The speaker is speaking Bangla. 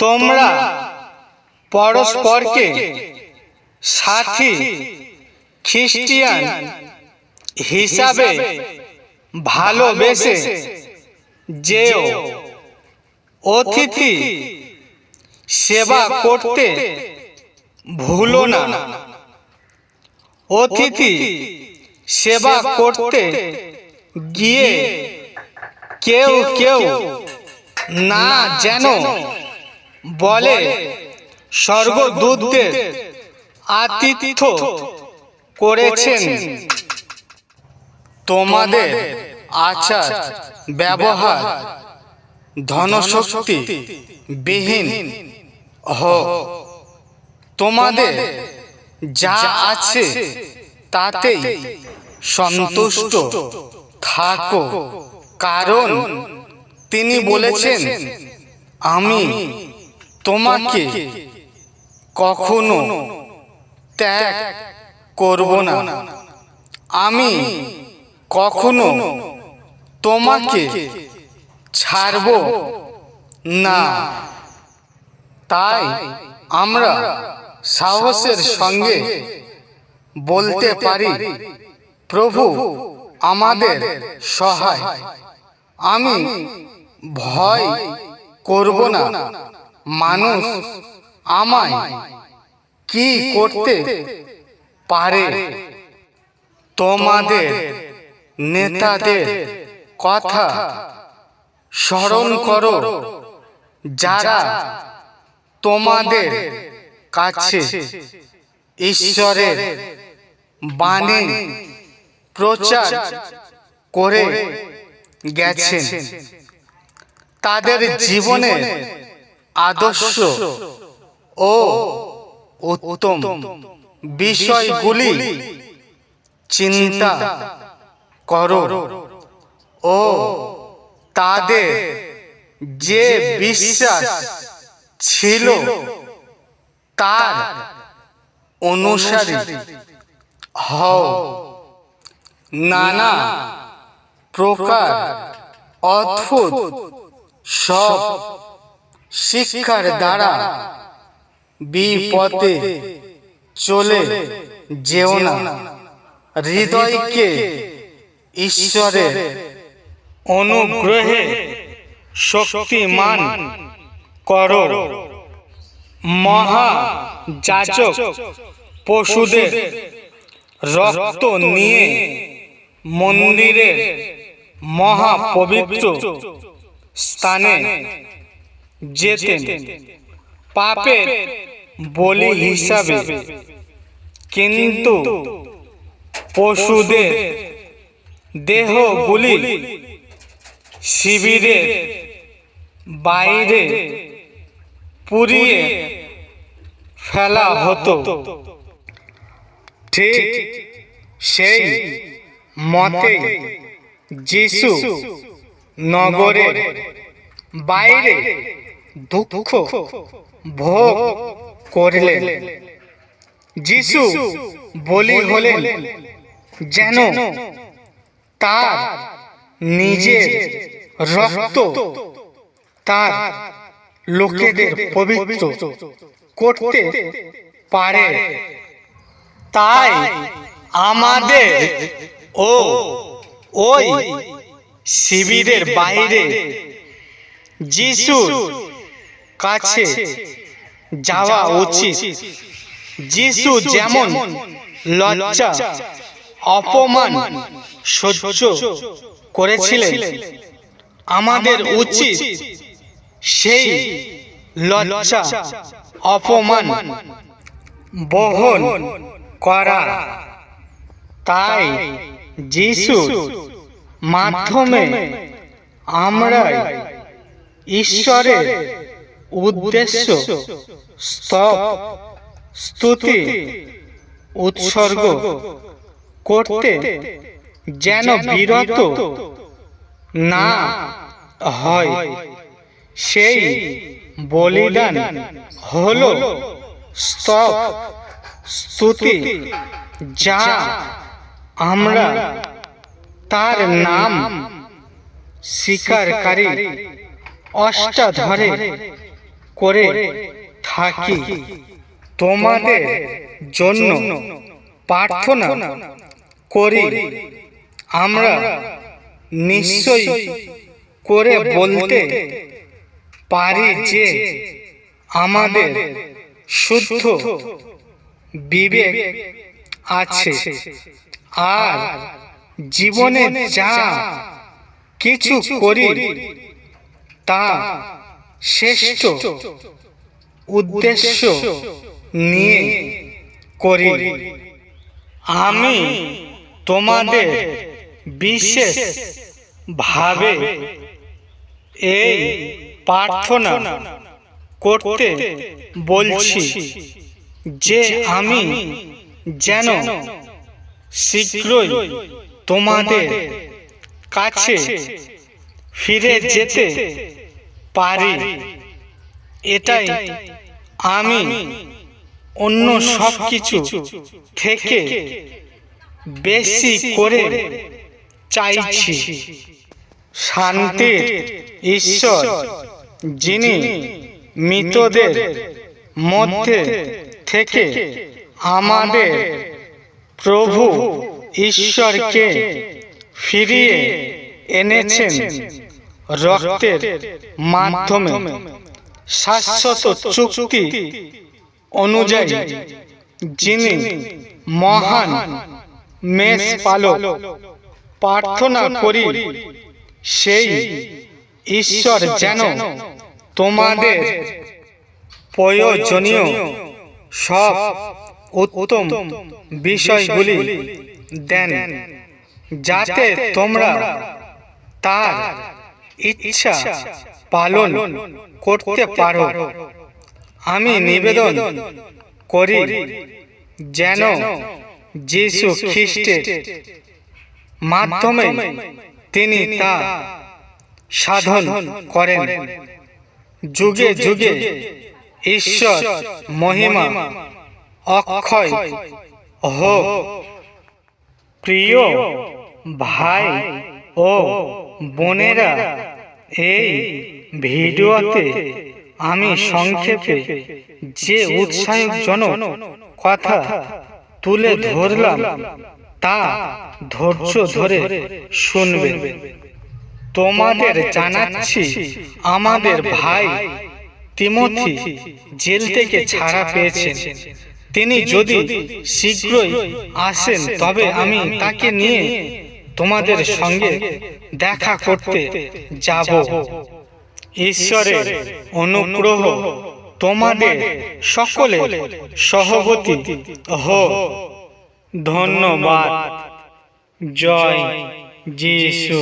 তোমরা পরস্পরকে সাথী খ্রিস্টিয়ান হিসাবে ভালোবেসে যেও। অতিথি সেবা করতে ভুলো না। অতিথি সেবা করতে গিয়ে কেউ কেউ না যেন বলে স্বর্গদূতদের আতিথ্য করেছেন। তোমাদের আচার ব্যবহার ধনশক্তি বিহীন হোক তোমাদের যা আছে তাতেই সন্তুষ্ট থাকো। কারণ তিনি বলেছেন আমি তোমাকে কখনো ত্যাগ করব না। আমি কখনো তোমাকে ছাড়ব না। তাই আমরা সাহসের সঙ্গে বলতে পারি, প্রভু, আমাদের সহায়। আমি ভয় করব না। মানুষ আমায় কি করতে পারে? তোমাদের নেতাদের কথা স্মরণ করো, যারা তোমাদের কাছে ঈশ্বরের বাণী প্রচার করে গেছেন। তাদের জীবনের আদর্শ ও উত্তম বিষয়গুলি চিন্তা করো ও তাদের যে বিশ্বাস ছিল তার অনুসারী হও। নানা প্রকার অদ্ভুত সব শিক্ষার দ্বারা বিপদে চলে যেও না। হৃদয়কে ঈশ্বরের অনুগ্রহে শক্তিমান করো। মহা যাচক পশুদের রক্ত নিয়ে মন্দিরের মহাপবিত্র স্থানে যেতেন। পাপের বলি হিসাবে। কিন্তু পশুদের দেহগুলি শিবিরের বাইরে পুড়িয়ে ফেলা হতো। ঠিক সেই মতে যিশু নগরের বাইরে দুঃখ ভোগ করলেন। যিশু বলি হলেন, যেন তার নিজের রক্ত তার লোকেদের পবিত্র করতে পারে। তাই আমাদের ও ওই শিবিরের বাইরে যিশুর কাছে যাওয়া উচিত। যিশু যেমন লজ্জা অপমান সহ্য করেছিলেন। আমাদের উচিত সেই লজ্জা অপমান বহন করা। তাই যিশু মাধ্যমে আমরা ঈশ্বরের উদ্দেশ্য, স্তব, স্তুতি, উৎসর্গ করতে যেন বিরত না হয়। সেই বলিদান হল স্তব, স্তুতি, যা আমরা তার নাম স্বীকারকারী অষ্টাধরে করে থাকি। তোমাদের জন্য প্রার্থনা করি। আমরা নিশ্চয় করে বলতে পারি যে আমাদের শুদ্ধ বিবেক আছে। আর জীবনে যা কিছু করি তা শ্রেষ্ঠ উদ্দেশ্য নিয়ে করি। আমি তোমাদের বিশেষ ভাবে এই প্রার্থনা করতে বলছি যে আমি যেন শীঘ্রই তোমাদের কাছে ফিরে যেতে পারি। এটাই আমি অন্য সব কিছু থেকে বেশি করে চাইছি। শান্তির ঈশ্বর, যিনি মৃতদের মধ্যে থেকে আমাদের প্রভু ঈশ্বরকে ফিরিয়ে এনেছেন। রক্তের মাধ্যমে শাশ্বত চুক্তি অনুযায়ী যিনি মহান মেষ পালক প্রার্থনা করি, সেই ঈশ্বর যেন তোমাদের প্রয়োজনীয় সব উত্তম বিষয়গুলি দেন, যাতে তোমরা তার ইচ্ছা পালন করতে পারো। আমি নিবেদন করি যেন যীশু খ্রিস্টের মাধ্যমে তিনি তা সাধন করেন। যুগে যুগে ঈশ্বর মহিমা অক্ষয় হোক। প্রিয় ভাই ও বোনেরা, এই ভিডিওতে আমি সংক্ষেপে যে উৎসাহজনক কথা তুলে ধরলাম, তা ধৈর্য ধরে শুনবে। তোমাদের জানাচ্ছি, আমাদের ভাই তিমথি জেল থেকে ছাড়া পেয়েছেন। তিনি যদি শীঘ্রই আসেন, তবে আমি তাকে নিয়ে তোমাদের সঙ্গে দেখা করতে যাব। ঈশ্বরের অনুগ্রহ তোমাদের সকলে সহবতী হো ধন্যবাদ। জয় যিশু।